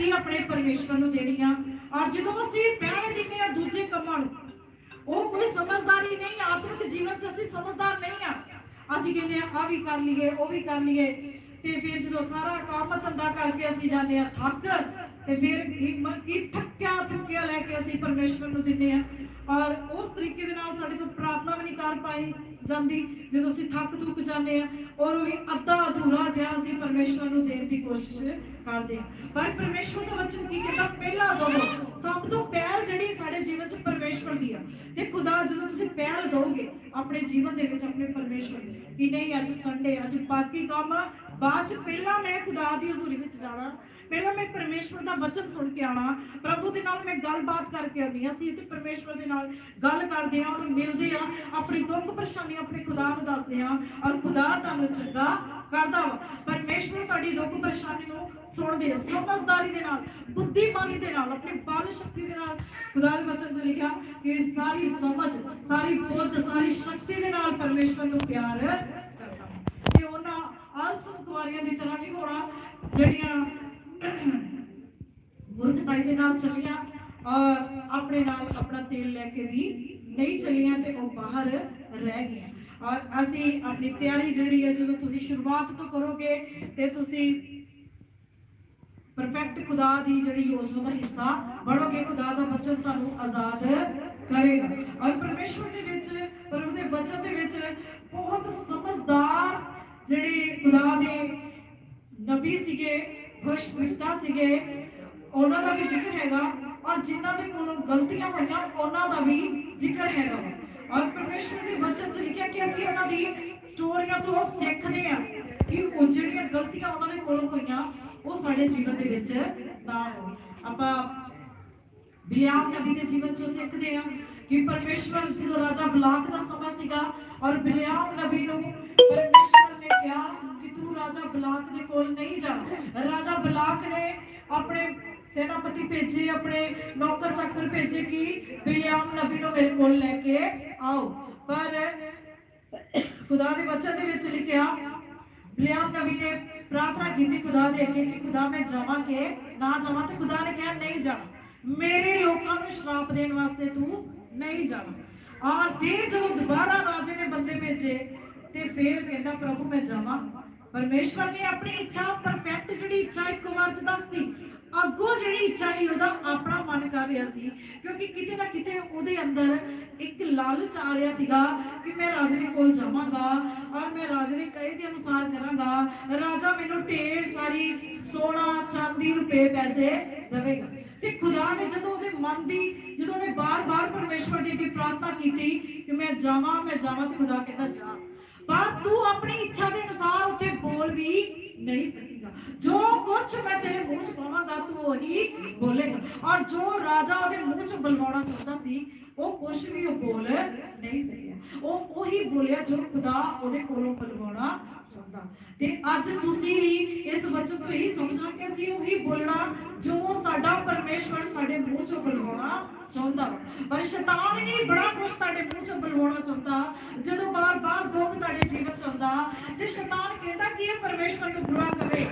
ਹੀ ਆਪਣੇ ਪਰਮੇਸ਼ਵਰ ਨੂੰ ਦੇਣੀ ਆ। ਔਰ ਜਦੋਂ ਅਸੀਂ ਪਹਿਲ ਦਿੰਦੇ ਆ, ਦੂਜੇ ਕੰਮਾਂ ਨੂੰ ਉਹ ਕੋਈ ਸਮਝਦਾਰੀ ਨਹੀਂ, ਆਤਮਿਕ ਜੀਵਨ 'ਚ ਅਸੀਂ ਸਮਝਦਾਰ ਨਹੀਂ ਆ। ਅਸੀਂ ਕਹਿੰਦੇ ਆ ਆ ਵੀ ਕਰ ਲਈਏ, ਉਹ ਵੀ ਕਰ ਲਈਏ। ਤੇ ਫਿਰ ਜਦੋਂ ਸਾਰਾ ਕੰਮ ਧੰਦਾ ਕਰਕੇ ਅਸੀਂ ਜਾਂਦੇ ਆ ਥੱਕ, ਤੇ ਫਿਰ ਕੀ ਮ- ਥੱਕਿਆ ਥੱਕਿਆ ਲੈ ਕੇ ਅਸੀਂ ਪਰਮੇਸ਼ਵਰ ਨੂੰ ਦਿੰਦੇ ਆ। ਔਰ ਉਸ ਤਰੀਕੇ ਦੇ ਨਾਲ ਸਾਡੇ ਤੋਂ ਪ੍ਰਾਰਥਨਾ ਵੀ ਨਹੀਂ ਕਰ ਪਾਈ। ਜਾਂਦੀ ਜਦੋਂ ਅਸੀਂ ਥੱਕ ਥੁੱਕ ਜਾਂਦੇ ਆ ਔਰ ਉਹ ਵੀ ਅੱਧਾ ਅਧੂਰਾ ਜਿਹਾ ਅਸੀਂ ਪਰਮੇਸ਼ਵਰ ਨੂੰ ਦੇਣ ਦੀ ਕੋਸ਼ਿਸ਼ ਕਰਦੇ ਆ ਪਰ ਪਰਮੇਸ਼ਵਰ ਦਾ ਵਚਨ ਕੀ ਕਹਿੰਦਾ? ਪਹਿਲਾ ਦਵੋ ਸਭ ਤੋਂ ਪਹਿਲ ਜਿਹੜੀ ਸਾਡੇ ਜੀਵਨ 'ਚ ਪਰਮੇਸ਼ਵਰ ਦੀ ਆ। ਤੇ ਖੁਦਾ ਜਦੋਂ ਤੁਸੀਂ ਪਹਿਲ ਦੋਗੇ ਆਪਣੇ ਜੀਵਨ ਦੇ ਵਿੱਚ ਆਪਣੇ ਪਰਮੇਸ਼ਵਰ ਕਿ ਨਹੀਂ ਅੱਜ ਸੰਡੇ ਅੱਜ ਬਾਕੀ ਕੰਮ ਆ, ਬਾਅਦ 'ਚ ਪਹਿਲਾਂ ਮੈਂ ਖੁਦਾ ਦੀ ਹਜ਼ੂਰੀ ਵਿੱਚ ਜਾਣਾ ਪਹਿਲਾਂ ਮੈਂ ਪਰਮੇਸ਼ਵਰ ਦਾ ਵਚਨ ਸੁਣ ਕੇ ਆਣਾ ਪ੍ਰਭੂ ਦੇ ਨਾਲ ਮੈਂ ਗੱਲਬਾਤ ਕਰਕੇ ਆਉਣੀ ਆ ਅਸੀਂ ਇੱਥੇ ਪਰਮੇਸ਼ਵਰ ਦੇ ਨਾਲ ਗੱਲ ਕਰਦੇ ਆ ਉਹਨੂੰ ਮਿਲਦੇ ਆ ਆਪਣੀ ਦੁੱਖ ਪਰੇਸ਼ਾਨੀ ਆਪਣੇ ਖੁਦਾ ਨੂੰ ਦੱਸਦੇ ਆ ਔਰ ਖੁਦਾ ਤੁਹਾਨੂੰ ਚੰਗਾ ਕਰਦਾ ਵਾ। ਪਰਮੇਸ਼ਵਰ ਤੁਹਾਡੀ ਦੁੱਖ ਪਰੇਸ਼ਾਨੀ ਨੂੰ ਸੁਣਦੇ, ਸਮਝਦਾਰੀ ਦੇ ਨਾਲ, ਬੁੱਧੀਮਾਨੀ ਦੇ ਨਾਲ, ਆਪਣੀ ਬਲ ਸ਼ਕਤੀ ਦੇ ਨਾਲ। ਖੁਦਾ ਦੇ ਵਚਨ 'ਚ ਲਿਖਿਆ ਕਿ ਸਾਰੀ ਸਮਝ, ਸਾਰੀ ਬੁੱਧ, ਸਾਰੀ ਸ਼ਕਤੀ ਦੇ ਨਾਲ ਪਰਮੇਸ਼ਵਰ ਨੂੰ ਪਿਆਰ ਕਰਦਾ ਤੇ ਉਹਨਾਂ ਆਲਸਮ ਕੁਆਰੀਆਂ ਦੀ ਤਰ੍ਹਾਂ ਨਹੀਂ ਹੋਣਾ, ਜਿਹੜੀਆਂ ਮੁਰਖਤਾਈ ਦੇ ਨਾਲ ਚੱਲੀਆਂ ਆਪਣੇ ਨਾਲ ਆਪਣਾ ਤੇਲ ਲੈ ਕੇ ਵੀ ਨਹੀਂ ਚੱਲੀਆਂ ਤੇ ਉਹ ਬਾਹਰ ਰਹਿ ਗਈਆਂ। ਔਰ ਅਸੀਂ ਆਪਣੀ ਤਿਆਰੀ ਜਿਹੜੀ ਹੈ, ਜਦੋਂ ਤੁਸੀਂ ਸ਼ੁਰੂਆਤ ਤੋਂ ਕਰੋਗੇ ਤੇ ਤੁਸੀਂ ਪਰਫੈਕਟ ਖੁਦਾ ਦੀ ਜਿਹੜੀ ਯੋਜਨਾ ਦਾ ਹਿੱਸਾ ਬਣੋਗੇ, ਖੁਦਾ ਦਾ ਵਚਨ ਤੁਹਾਨੂੰ ਆਜ਼ਾਦ ਕਰੇਗਾ। ਔਰ ਪਰਮੇਸ਼ਵਰ ਦੇ ਵਿੱਚ, ਪ੍ਰਭੂ ਦੇ ਵਚਨ ਦੇ ਵਿੱਚ ਬਹੁਤ ਸਮਝਦਾਰ ਜਿਹੜੇ ਖੁਦਾ ਦੇ ਨਬੀ ਸੀਗੇ ਖੁਸ਼ਵਿਸ਼ਤਾ ਸੀਗੇ, ਉਹਨਾਂ ਦਾ ਵੀ ਜ਼ਿਕਰ ਹੈਗਾ। ਔਰ ਜਿਨ੍ਹਾਂ ਦੇ ਕੋਲੋਂ ਗਲਤੀਆਂ ਹੋਈਆਂ, ਉਹਨਾਂ ਦਾ ਵੀ ਜ਼ਿਕਰ ਹੈਗਾ ਔਰ ਪਰਮੇਸ਼ਵਰ ਦੇ ਵਚਨ 'ਚ ਲਿਖਿਆ ਕਿ ਅਸੀਂ ਉਹਨਾਂ ਦੀ ਸਟੋਰੀਆਂ ਤੋਂ ਸਿੱਖਦੇ ਹਾਂ ਕਿ ਉਹ ਜਿਹੜੀਆਂ ਗਲਤੀਆਂ ਉਹਨਾਂ ਦੇ ਕੋਲੋਂ ਹੋਈਆਂ, ਉਹ ਸਾਡੇ ਜੀਵਨ ਦੇ ਵਿੱਚ ਨਾ ਹੋਣ। ਆਪਾਂ ਬਿਲਿਆਮ ਨਬੀ ਦੇ ਜੀਵਨ ਚੋਂ ਸਿੱਖਦੇ ਹਾਂ ਕਿ ਪਰਮੇਸ਼ਵਰ ਜਦੋਂ ਰਾਜਾ ਬਲਾਕ ਦਾ ਸਮਾਂ ਸੀਗਾ ਔਰ ਬਿਲਿਆਮ ਨਬੀ ਨੂੰ ਪਰਮੇਸ਼ਵਰ ਨੇ ਕਿਹਾ ਕਿ ਤੂੰ ਰਾਜਾ ਬਲਾਕ ਦੇ ਕੋਲ ਨਹੀਂ ਜਾ ਰਾਜਾ ਬਲਾਕ ਨੇ ਆਪਣੇ ਸੈਨਾਪਤੀ ਭੇਜੇ, ਆਪਣੇ ਨੌਕਰ ਚਾਕਰ ਭੇਜੇ ਕਿ ਬਿਲਿਆਮ ਨਬੀ ਨੂੰ ਮੇਰੇ ਕੋਲ ਲੈ ਕੇ ਆਓ। ਪਰ ਖੁਦਾ ਦੇ ਵਚਨ ਦੇ ਵਿੱਚ ਲਿਖਿਆ ਬਿਲਿਆਮ ਨਬੀ ਨੇ ਪ੍ਰਾਰਥਨਾ ਕੀਤੀ ਖੁਦਾ ਦੇ ਅੱਗੇ ਕਿ ਖੁਦਾ ਮੈਂ ਜਾਵਾਂ ਕਿ ਨਾ ਜਾਵਾਂ ਤੇ ਖੁਦਾ ਨੇ ਕਿਹਾ ਨਹੀਂ ਜਾਣਾ। ਮੇਰੇ ਲੋਕਾਂ ਨੂੰ ਸ਼ਰਾਪ ਦੇਣ ਵਾਸਤੇ ਤੂੰ ਨਹੀਂ ਜਾਣਾ। ਔਰ ਫਿਰ ਜਦੋਂ ਦੁਬਾਰਾ ਰਾਜੇ ਨੇ ਬੰਦੇ ਭੇਜੇ ਤੇ ਫਿਰ ਕਹਿੰਦਾ, ਪ੍ਰਭੂ, ਮੈਂ ਜਾਵਾਂ। ਪਰਮੇਸ਼ਵਰ ਨੇ ਆਪਣੀ ਇੱਛਾ ਪਰਫੈਕਟ ਜਿਹੜੀ ਇੱਛਾ ਇੱਕ ਵਾਰ ਚ ਦੱਸਤੀ। ਅੱਗੋਂ ਜਿਹੜੀ ਇੱਛਾ ਸੀ, ਉਹਦਾ ਆਪਣਾ ਮਨ ਕਰ ਰਿਹਾ ਸੀ। ਕਿਉਂਕਿ ਕਿਤੇ ਨਾ ਕਿਤੇ ਉਹਦੇ ਅੰਦਰ ਇੱਕ ਲਾਲਚ ਆ ਰਿਹਾ ਸੀਗਾ ਕਿ ਮੈਂ ਰਾਜੇ ਦੇ ਕੋਲ ਜਾਵਾਂਗਾ, ਔਰ ਮੈਂ ਰਾਜੇ ਦੇ ਕਹੇ ਦੇ ਅਨੁਸਾਰ ਕਰਾਂਗਾ, ਰਾਜਾ, ਮੈਨੂੰ ਢੇਰ ਸਾਰੀ ਸੋਨਾ, ਚਾਂਦੀ, ਰੁਪਏ, ਪੈਸੇ ਦੇਵੇਗਾ। ਤੇ ਖੁਦਾ ਨੇ ਜਦੋਂ ਉਹਦੇ ਮਨ ਦੀ, ਜਦੋਂ ਉਹਨੇ ਬਾਰ-ਬਾਰ ਪਰਮੇਸ਼ਵਰ ਦੀ ਅੱਗੇ ਪ੍ਰਾਰਥਨਾ ਕੀਤੀ ਕਿ ਮੈਂ ਜਾਵਾਂ ਮੈਂ ਜਾਵਾਂ ਤੇ ਖੁਦਾ ਕਹਿੰਦਾ ਜਾ। ਪਰ ਤੂੰ ਆਪਣੀ ਇੱਛਾ ਦੇ ਅਨੁਸਾਰ ਉੱਥੇ ਬੋਲ ਵੀ ਨਹੀਂ ਸਕੇਗਾ। ਜੋ ਕੁਝ ਮੈਂ ਤੇਰੇ ਮੂੰਹ 'ਚ ਪਾਵਾਂਗਾ ਤੂੰ ਉਹੀ ਬੋਲੇਗਾ। ਔਰ ਜੋ ਰਾਜਾ ਉਹਦੇ ਮੂੰਹ 'ਚ ਬੁਲਵਾਉਣਾ ਚਾਹੁੰਦਾ ਸੀ, ਉਹ ਕੁਝ ਵੀ ਉਹ ਬੋਲ ਨਹੀਂ ਸਕਿਆ। ਉਹ ਉਹੀ ਬੋਲਿਆ ਜੋ ਖੁਦਾ ਉਹਦੇ ਕੋਲੋਂ ਬੁਲਵਾਉਣਾ ਚਾਹੁੰਦਾ। ਤੇ ਅੱਜ ਤੁਸੀਂ ਵੀ ਇਸ ਵਚਨ ਤੋਂ ਹੀ ਸਮਝਣਾ ਕਿ ਅਸੀਂ ਉਹੀ ਬੋਲਣਾ ਜੋ ਸਾਡਾ ਪਰਮੇਸ਼ਵਰ ਸਾਡੇ ਮੂੰਹ 'ਚੋਂ ਬੁਲਵਾਉਣਾ ਚਾਹੁੰਦਾ। ਪਰ ਸ਼ੈਤਾਨ ਨਹੀਂ ਬੜਾ ਕੁਝ ਸਾਡੇ ਮੂੰਹ 'ਚੋਂ ਬੁਲਵਾਉਣਾ ਚਾਹੁੰਦਾ, ਜਦੋਂ ਬਾਰ-ਬਾਰ ਦੁੱਖ ਤੁਹਾਡੇ ਜੀਵਨ 'ਚ ਆਉਂਦਾ, ਤੇ ਸ਼ੈਤਾਨ ਕਹਿੰਦਾ ਕਿ ਇਹ ਪਰਮੇਸ਼ਵਰ ਨੂੰ ਬੁਰਾ ਕਰੇ।